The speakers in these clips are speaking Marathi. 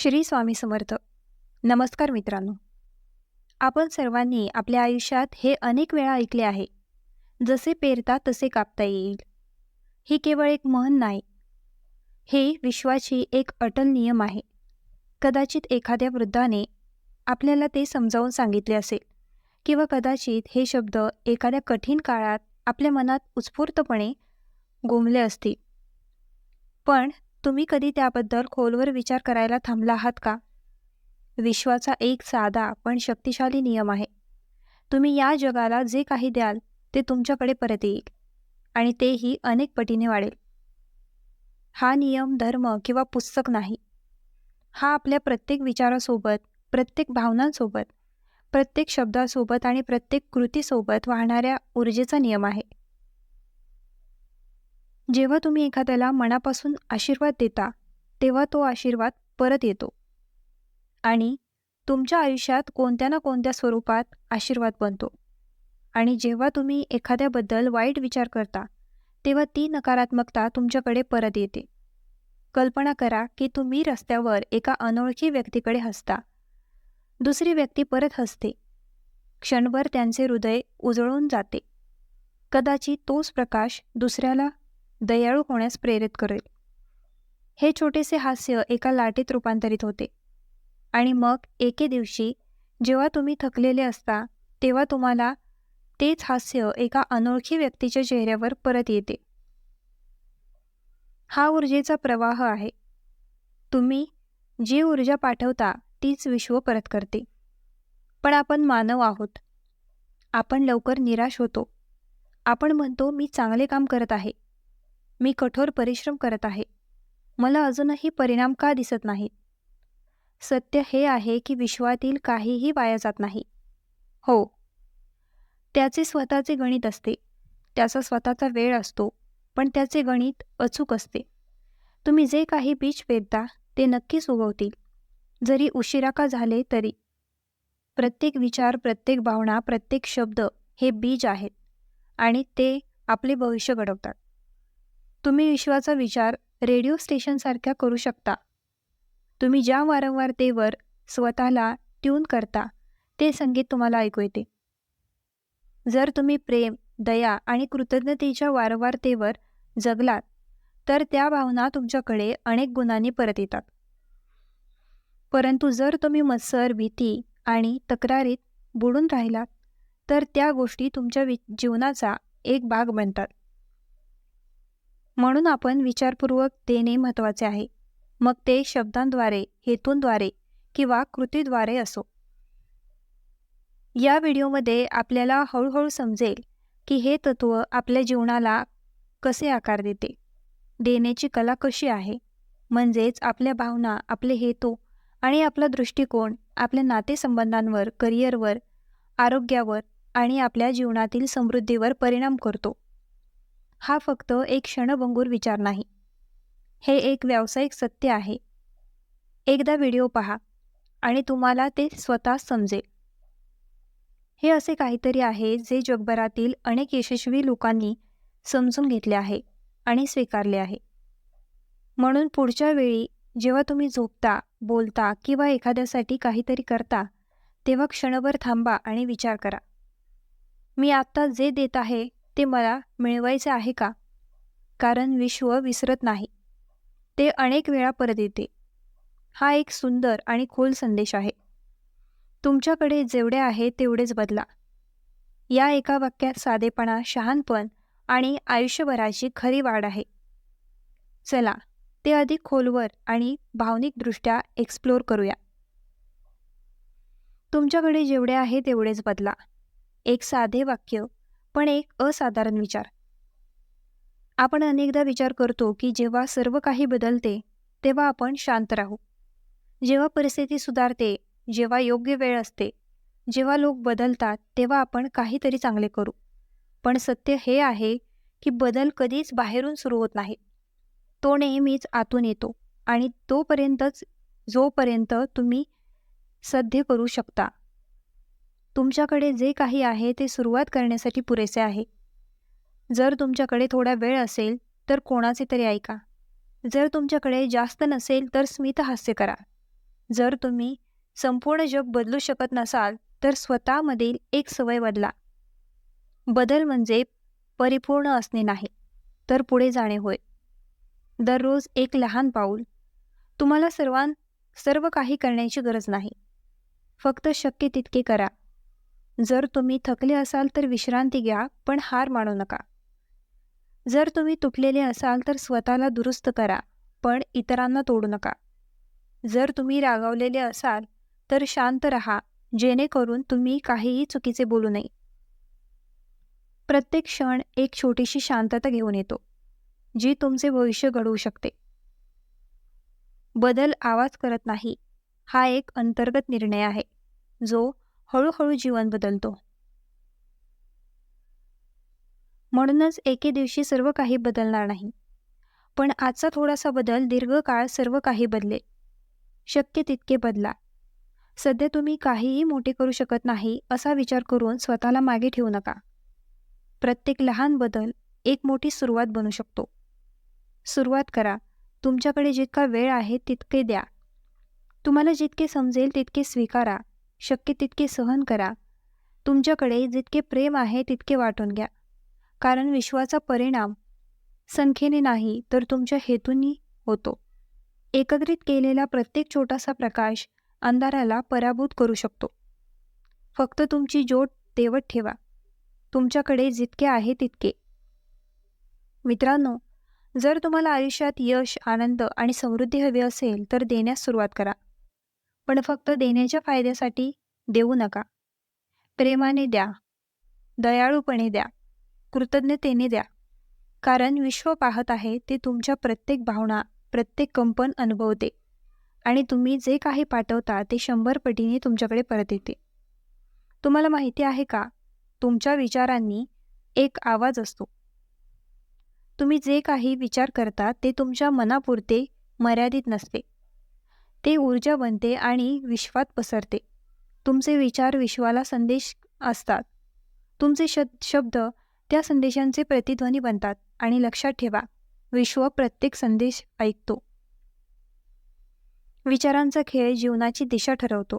श्री स्वामी समर्थ. नमस्कार मित्रांनो. आपण सर्वांनी आपल्या आयुष्यात हे अनेक वेळा ऐकले आहे. जसे पेरता तसे कापता येईल. ही केवळ एक म्हण नाही. हे विश्वाची एक अटल नियम आहे. कदाचित एखाद्या वृद्धाने आपल्याला ते समजावून सांगितले असेल किंवा कदाचित हे शब्द एखाद्या कठीण काळात आपल्या मनात उत्स्फूर्तपणे गोमले असतील. पण तुम्ही कधी त्याबद्दल खोलवर विचार करायला थांबला आहात का? विश्वाचा एक साधा पण शक्तिशाली नियम आहे. तुम्ही या जगाला जे काही द्याल ते तुमच्याकडे परत येईल. आणि तेही अनेक पटीने वाढेल. हा नियम धर्म किंवा पुस्तक नाही. हा आपल्या प्रत्येक विचारासोबत प्रत्येक भावनांसोबत प्रत्येक शब्दासोबत आणि प्रत्येक कृतीसोबत वाहणाऱ्या ऊर्जेचा नियम आहे. जेव्हा तुम्ही एखाद्याला मनापासून आशीर्वाद देता तेव्हा तो आशीर्वाद परत येतो. आणि तुमच्या आयुष्यात कोणत्या ना कोणत्या स्वरूपात आशीर्वाद बनतो. आणि जेव्हा तुम्ही एखाद्याबद्दल वाईट विचार करता तेव्हा ती नकारात्मकता तुमच्याकडे परत येते. कल्पना करा की तुम्ही रस्त्यावर एका अनोळखी व्यक्तीकडे हसता. दुसरी व्यक्ती परत हसते. क्षणभर त्यांचे हृदय उजळून जाते. कदाचित तोच प्रकाश दुसऱ्याला दयाळू होण्यास प्रेरित करेल. हे छोटेसे हास्य एका लाटेत रूपांतरित होते. आणि मग एके दिवशी जेव्हा तुम्ही थकलेले असता तेव्हा तुम्हाला तेच हास्य एका अनोळखी व्यक्तीच्या चेहऱ्यावर परत येते. हा ऊर्जेचा प्रवाह आहे. तुम्ही जी ऊर्जा पाठवता तीच विश्व परत करते. पण आपण मानव आहोत. आपण लवकर निराश होतो. आपण म्हणतो मी चांगले काम करत आहे. मी कठोर परिश्रम करत आहे. मला अजूनही परिणाम का दिसत नाहीत? सत्य हे आहे की विश्वातील काहीही वाया जात नाही. हो. त्याचे स्वतःचे गणित असते. त्याचा स्वतःचा वेळ असतो पण त्याचे गणित अचूक असते. तुम्ही जे काही बीज पेरता ते नक्कीच उगवतील. जरी उशिरा का झाले तरी. प्रत्येक विचार प्रत्येक भावना प्रत्येक शब्द हे बीज आहेत आणि ते आपले भविष्य घडवतात. तुम्ही विश्वाचा विचार रेडिओ स्टेशनसारख्या करू शकता. तुम्ही ज्या वारंवारतेवर स्वतःला ट्यून करता ते संगीत तुम्हाला ऐकू येते. जर तुम्ही प्रेम दया आणि कृतज्ञतेच्या वारंवारतेवर जगलात तर त्या भावना तुमच्याकडे अनेक गुणांनी परत येतात. परंतु जर तुम्ही मत्सर भीती आणि तक्रारीत बुडून राहिलात तर त्या गोष्टी तुमच्या वि जीवनाचा एक भाग बनतात. म्हणून आपण विचारपूर्वक देणे महत्त्वाचे आहे. मग ते शब्दांद्वारे हेतूंद्वारे किंवा कृतीद्वारे असो. या व्हिडिओमध्ये आपल्याला हळूहळू समजेल की हे तत्त्व आपल्या जीवनाला कसे आकार देते. देण्याची कला कशी आहे. म्हणजेच आपल्या भावना आपले हेतू आणि आपला दृष्टिकोन आपल्या नातेसंबंधांवर करिअरवर आरोग्यावर आणि आपल्या जीवनातील समृद्धीवर परिणाम करतो. हा फक्त एक क्षणभंगूर विचार नाही. हे एक व्यावसायिक सत्य आहे. एकदा व्हिडिओ पहा आणि तुम्हाला ते स्वतः समजेल. हे असे काहीतरी आहे जे जगभरातील अनेक यशस्वी लोकांनी समजून घेतले आहे आणि स्वीकारले आहे. म्हणून पुढच्या वेळी जेव्हा तुम्ही झोपता बोलता किंवा एखाद्यासाठी काहीतरी करता तेव्हा क्षणभर थांबा आणि विचार करा. मी आत्ता जे देत आहे ते मला मिळवायचे आहे का? कारण विश्व विसरत नाही. ते अनेक वेळा परत येते. हा एक सुंदर आणि खोल संदेश आहे. तुमच्याकडे जेवढे आहे तेवढेच बदला. या एका वाक्यात साधेपणा शहाणपण आणि आयुष्यभराची खरी वाढ आहे. चला ते अधिक खोलवर आणि भावनिकदृष्ट्या एक्सप्लोर करूया. तुमच्याकडे जेवढे आहे तेवढेच बदला. एक साधे वाक्य पण एक असाधारण विचार. आपण अनेकदा विचार करतो की जेव्हा सर्व काही बदलते तेव्हा आपण शांत राहू. जेव्हा परिस्थिती सुधारते जेव्हा योग्य वेळ असते जेव्हा लोक बदलतात तेव्हा आपण काहीतरी चांगले करू. पण सत्य हे आहे की बदल कधीच बाहेरून सुरू होत नाही. तो नेहमीच आतून येतो आणि तोपर्यंतच जोपर्यंत तुम्ही सध्य करू शकता. तुमच्याकडे जे काही आहे ते सुरुवात करण्यासाठी पुरेसे आहे. जर तुमच्याकडे थोडा वेळ असेल तर कोणाचे तरी ऐका. जर तुमच्याकडे जास्त नसेल तर स्मितहास्य करा. जर तुम्ही संपूर्ण जग बदलू शकत नसाल तर स्वतःमधील एक सवय बदला. बदल म्हणजे परिपूर्ण असणे नाही तर पुढे जाणे होय. दररोज एक लहान पाऊल. तुम्हाला सर्वां सर्व काही करण्याची गरज नाही. फक्त शक्य तितके करा. जर तुम्ही थकले असाल तर विश्रांती घ्या पण हार मानू नका. जर तुम्ही तुटलेले असाल तर स्वतःला दुरुस्त करा पण इतरांना तोडू नका. जर तुम्ही रागावलेले असाल तर शांत रहा जेणेकरून तुम्ही काहीही चुकीचे बोलू नये. प्रत्येक क्षण एक छोटीशी शांतता घेऊन येतो जी तुमचे भविष्य घडवू शकते. बदल आवाज करत नाही हा एक अंतर्गत निर्णय आहे जो हळूहळू जीवन बदलतो. म्हणूनच एके दिवशी सर्व काही बदलणार नाही. पण आजचा थोडासा बदल दीर्घकाळ सर्व काही बदलेल. शक्य तितके बदला. सध्या तुम्ही काहीही मोठे करू शकत नाही असा विचार करून स्वतःला मागे ठेवू नका. प्रत्येक लहान बदल एक मोठी सुरुवात बनू शकतो. सुरुवात करा. तुमच्याकडे जितका वेळ आहे तितके द्या. तुम्हाला जितके समजेल तितके स्वीकारा. शक्य तितके सहन करा. तुमच्याकडे जितके प्रेम आहे तितके वाटून घ्या. कारण विश्वाचा परिणाम संख्येने नाही तर तुमच्या हेतूंनी होतो. एकत्रित केलेला प्रत्येक छोटासा प्रकाश अंधाराला पराभूत करू शकतो. फक्त तुमची जोड तेवत ठेवा. तुमच्याकडे जितके आहे तितके. मित्रांनो जर तुम्हाला आयुष्यात यश आनंद आणि समृद्धी हवी असेल तर देण्यास सुरुवात करा. पण फक्त देण्याच्या फायद्यासाठी देऊ नका. प्रेमाने द्या. दयाळूपणे द्या. कृतज्ञतेने द्या. कारण विश्व पाहत आहे ते तुमच्या प्रत्येक भावना प्रत्येक कंपन अनुभवते. आणि तुम्ही जे काही पाठवता ते शंभर पटीने तुमच्याकडे परत येते. तुम्हाला माहिती आहे का? तुमच्या विचारांनी एक आवाज असतो. तुम्ही जे काही विचार करता ते तुमच्या मनापुरते मर्यादित नसते. ते ऊर्जा बनते आणि विश्वात पसरते. तुमचे विचार विश्वाला संदेश असतात. तुमचे श शब्द त्या संदेशांचे प्रतिध्वनी बनतात आणि लक्षात ठेवा विश्व प्रत्येक संदेश ऐकतो. विचारांचा खेळ जीवनाची दिशा ठरवतो.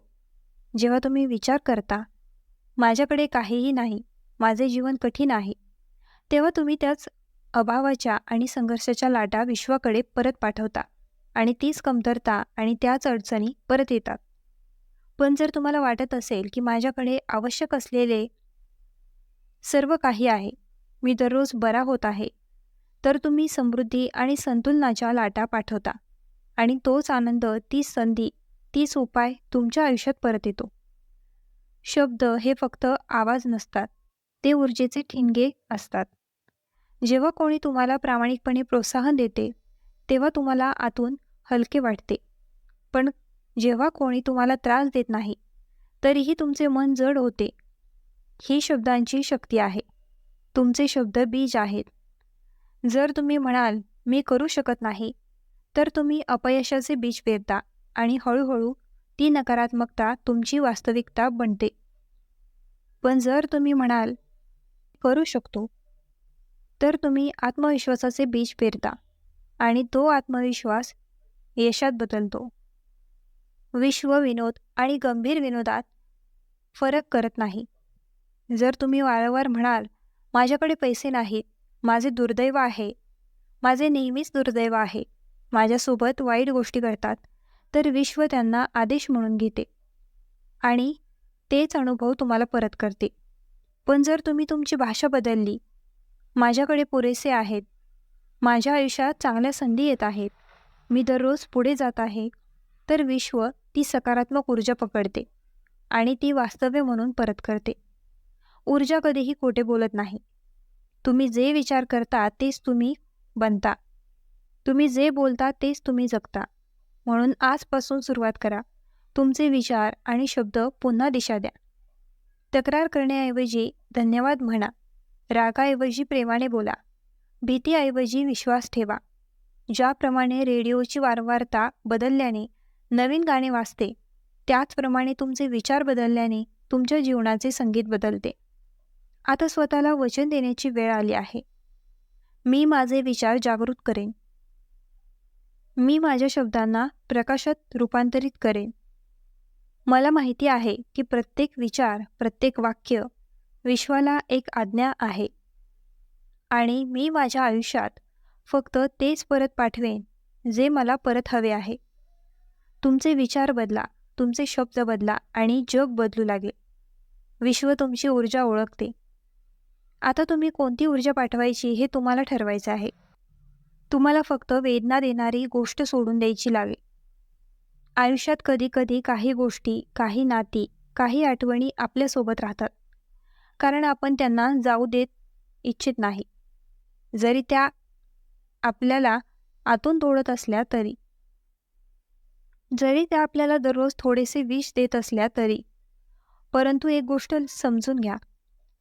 जेव्हा तुम्ही विचार करता माझ्याकडे काहीही नाही माझे जीवन कठीण आहे तेव्हा तुम्ही त्याच अभावाच्या आणि संघर्षाच्या लाटा विश्वाकडे परत पाठवता. आणि तीच कमतरता आणि त्याच अडचणी परत येतात. पण जर तुम्हाला वाटत असेल की माझ्याकडे आवश्यक असलेले सर्व काही आहे मी दररोज बरा होत आहे तर तुम्ही समृद्धी आणि संतुलनाच्या लाटा पाठवता आणि तोच आनंद तीच संधी तीच उपाय तुमच्या आयुष्यात परत येतो. शब्द हे फक्त आवाज नसतात ते ऊर्जेचे ठिणगे असतात. जेव्हा कोणी तुम्हाला प्रामाणिकपणे प्रोत्साहन देते तेव्हा तुम्हाला आतून हलके वाटते. पण जेव्हा कोणी तुम्हाला त्रास देत नाही तरीही तुमचे मन जड होते. ही शब्दांची शक्ती आहे. तुमचे शब्द बीज आहेत. जर तुम्ही म्हणाल मी करू शकत नाही तर तुम्ही अपयशाचे बीज पेरता आणि हळूहळू ती नकारात्मकता तुमची वास्तविकता बनते. पण जर तुम्ही म्हणाल करू शकतो तर तुम्ही आत्मविश्वासाचे बीज पेरता आणि तो आत्मविश्वास यशात बदलतो. विश्व विनोद आणि गंभीर विनोदात फरक करत नाही. जर तुम्ही वारंवार म्हणाल माझ्याकडे पैसे नाहीत माझे दुर्दैव आहे माझे नेहमीच दुर्दैव आहे माझ्यासोबत वाईट गोष्टी करतात तर विश्व त्यांना आदेश म्हणून घेते. आणि तेच अनुभव तुम्हाला परत करते. पण जर तुम्ही तुमची भाषा बदलली माझ्याकडे पुरेसे आहेत माझ्या आयुष्यात चांगल्या संधी येत आहेत मी दररोज पुढे जात आहे तर विश्व ती सकारात्मक ऊर्जा पकडते आणि ती वास्तव्य म्हणून परत करते. ऊर्जा कधीही खोटे बोलत नाही. तुम्ही जे विचार करता तेच तुम्ही बनता. तुम्ही जे बोलता तेच तुम्ही जगता. म्हणून आजपासून सुरुवात करा. तुमचे विचार आणि शब्द पुन्हा दिशा द्या. तक्रार करण्याऐवजी धन्यवाद म्हणा. रागाऐवजी प्रेमाने बोला. भीतीऐवजी विश्वास ठेवा. ज्याप्रमाणे रेडिओची वारंवारता बदलल्याने नवीन गाणे वाजते त्याचप्रमाणे तुमचे विचार बदलल्याने तुमच्या जीवनाचे संगीत बदलते. आता स्वतःला वचन देण्याची वेळ आली आहे. मी माझे विचार जागृत करेन. मी माझ्या शब्दांना प्रकाशात रूपांतरित करेन. मला माहिती आहे की प्रत्येक विचार प्रत्येक वाक्य विश्वाला एक आज्ञा आहे. आणि मी माझ्या आयुष्यात फक्त तेच परत पाठवेन जे मला परत हवे आहे. तुमचे विचार बदला तुमचे शब्द बदला आणि जग बदलू लागेल. विश्व तुमची ऊर्जा ओळखते. आता तुम्ही कोणती ऊर्जा पाठवायची हे तुम्हाला ठरवायचं आहे. तुम्हाला फक्त वेदना देणारी गोष्ट सोडून द्यायची लागेल. आयुष्यात कधीकधी काही गोष्टी काही नाती काही आठवणी आपल्यासोबत राहतात. कारण आपण त्यांना जाऊ देत इच्छित नाही. जरी त्या आपल्याला आतून तोडत असल्या तरी. जरी त्या आपल्याला दररोज थोडेसे विष देत असल्या तरी. परंतु एक गोष्ट समजून घ्या.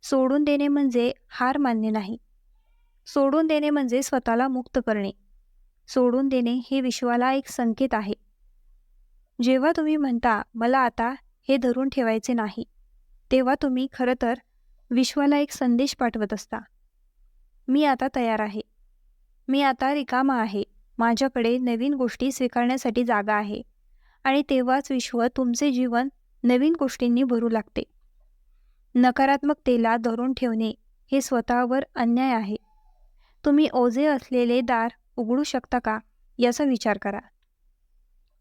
सोडून देणे म्हणजे हार मानणे नाही. सोडून देणे म्हणजे स्वतःला मुक्त करणे. सोडून देणे हे विश्वाला एक संकेत आहे. जेव्हा तुम्ही म्हणता मला आता हे धरून ठेवायचे नाही तेव्हा तुम्ही खरं तर विश्वाला एक संदेश पाठवत असता. मी आता तयार आहे. मी आता रिकामा आहे. माझ्याकडे नवीन गोष्टी स्वीकारण्यासाठी जागा आहे. आणि तेव्हाच विश्व तुमचे जीवन नवीन गोष्टींनी भरू लागते. नकारात्मकतेला धरून ठेवणे हे स्वतःवर अन्याय आहे. तुम्ही ओझे असलेले दार उघडू शकता का? याचा विचार करा.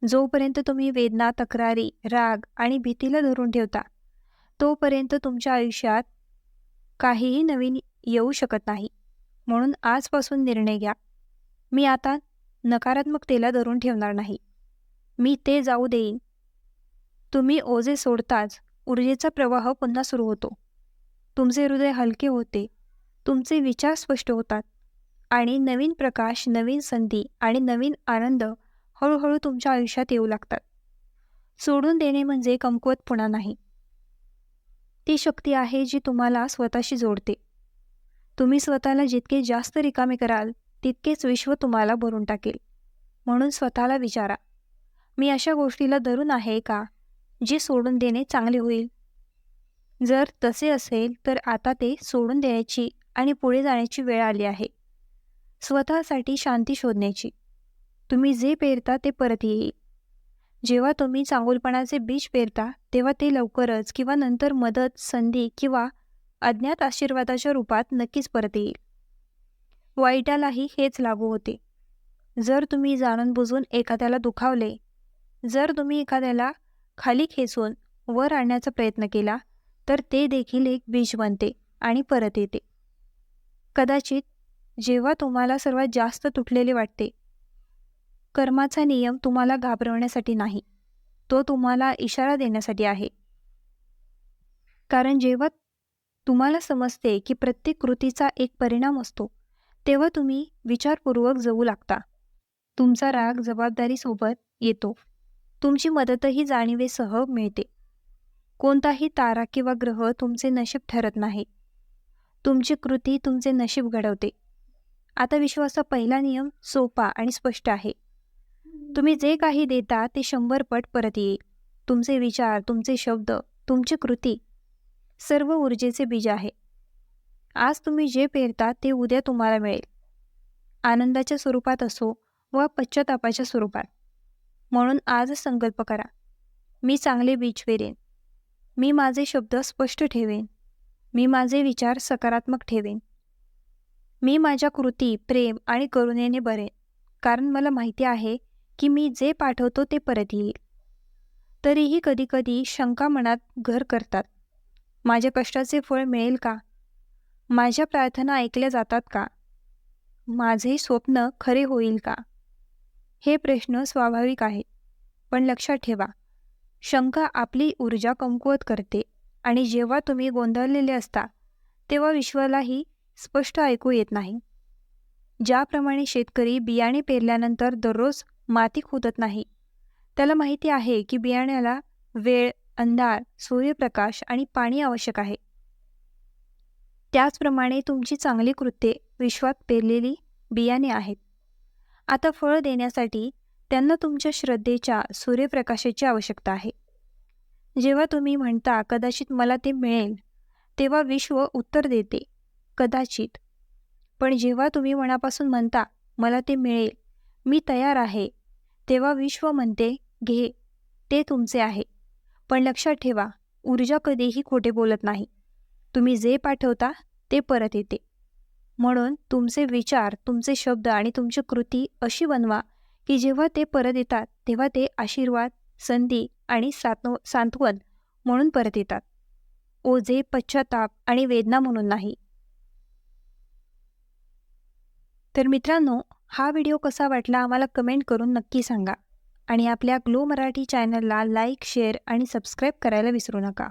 जोपर्यंत तुम्ही वेदना तक्रारी राग आणि भीतीला धरून ठेवता तोपर्यंत तुमच्या आयुष्यात काहीही नवीन येऊ शकत नाही. म्हणून आजपासून निर्णय घ्या. मी आता नकारात्मकतेला धरून ठेवणार नाही. मी ते जाऊ देईन. तुम्ही ओझे सोडताच ऊर्जेचा प्रवाह पुन्हा सुरू होतो. तुमचे हृदय हलके होते. तुमचे विचार स्पष्ट होतात. आणि नवीन प्रकाश नवीन संधी आणि नवीन आनंद हळूहळू तुमच्या आयुष्यात येऊ लागतात. सोडून देणे म्हणजे कमकुवतपणा नाही. ती शक्ती आहे जी तुम्हाला स्वतःशी जोडते. तुम्ही स्वतःला जितके जास्त रिकामे कराल तितकेच विश्व तुम्हाला भरून टाकेल. म्हणून स्वतःला विचारा. मी अशा गोष्टीला धरून आहे का जे सोडून देणे चांगले होईल? जर तसे असेल तर आता ते सोडून देण्याची आणि पुढे जाण्याची वेळ आली आहे. स्वतःसाठी शांती शोधण्याची. तुम्ही जे पेरता ते परत येईल. जेव्हा तुम्ही चांगुलपणाचे बीज पेरता तेव्हा ते लवकरच किंवा नंतर मदत संधी किंवा अज्ञात आशीर्वादाच्या रूपात नक्कीच परत येईल. वाईटालाही हेच लागू होते. जर तुम्ही जाणून बुजून एखाद्याला दुखावले जर तुम्ही एखाद्याला खाली खेचून वर आणण्याचा प्रयत्न केला तर ते देखील एक बीज बनते आणि परत येते. कदाचित जेव्हा तुम्हाला सर्वात जास्त तुटलेले वाटते कर्माचा नियम तुम्हाला घाबरवण्यासाठी नाही तो तुम्हाला इशारा देण्यासाठी आहे. कारण जेव्हा तुम्हाला समजते की प्रत्येक कृतीचा एक परिणाम असतो. तेव्हा तुम्ही विचारपूर्वक जगू लागता. तुमचा राग जबाबदारीसोबत येतो. तुमची मदतही जाणीवेसह मिळते. कोणताही तारा किंवा ग्रह तुमचे नशीब ठरत नाही. तुमची कृती तुमचे नशीब घडवते. आता विश्वाचा पहिला नियम सोपा आणि स्पष्ट आहे. तुम्ही जे काही देता ते शंभर पट परत येईल. तुमचे विचार तुमचे शब्द तुमची कृती सर्व ऊर्जेचे बीज आहे. आज तुम्ही जे पेरता ते उद्या तुम्हाला मिळेल. आनंदाच्या स्वरूपात असो व पश्चातापाच्या स्वरूपात. म्हणून आज संकल्प करा. मी चांगले बीज पेरेन. मी माझे शब्द स्पष्ट ठेवेन. मी माझे विचार सकारात्मक ठेवेन. मी माझ्या कृती प्रेम आणि करुणेने बरेन. कारण मला माहिती आहे की मी जे पाठवतो ते परत येईल. तरीही कधीकधी शंका मनात घर करतात. माझ्या कष्टाचे फळ मिळेल का? माझ्या प्रार्थना ऐकल्या जातात का? माझे स्वप्न खरे होईल का? हे प्रश्न स्वाभाविक आहेत पण लक्षात ठेवा शंका आपली ऊर्जा कमकुवत करते आणि जेव्हा तुम्ही गोंधळलेले असता तेव्हा विश्वालाही स्पष्ट ऐकू येत नाही. ज्याप्रमाणे शेतकरी बियाणे पेरल्यानंतर दररोज माती खोदत नाही त्याला माहिती आहे की बियाण्याला वेळ अंधार सूर्यप्रकाश आणि पाणी आवश्यक आहे. त्याचप्रमाणे तुमची चांगली कृत्ये विश्वात पेरलेली बियाणे आहेत. आता फळ देण्यासाठी त्यांना तुमच्या श्रद्धेच्या सूर्यप्रकाशाची आवश्यकता आहे. जेव्हा तुम्ही म्हणता कदाचित मला ते मिळेल तेव्हा विश्व उत्तर देते कदाचित. पण जेव्हा तुम्ही मनापासून म्हणता मला ते मिळेल मी तयार आहे तेव्हा विश्व म्हणते घे ते तुमचे आहे. पण लक्षात ठेवा ऊर्जा कधीही खोटे बोलत नाही. तुम्ही जे पाठवता ते परत येते. म्हणून तुमचे विचार तुमचे शब्द आणि तुमची कृती अशी बनवा की जेव्हा ते परत येतात तेव्हा ते आशीर्वाद संधी आणि सात्व सांत्वन म्हणून परत येतात. ओझे पश्चाताप आणि वेदना म्हणून नाही. तर मित्रांनो हा व्हिडिओ कसा वाटला आम्हाला कमेंट करून नक्की सांगा. आणि आपल्या ग्लो मराठी चॅनलला लाईक शेअर आणि सबस्क्राईब करायला विसरू नका.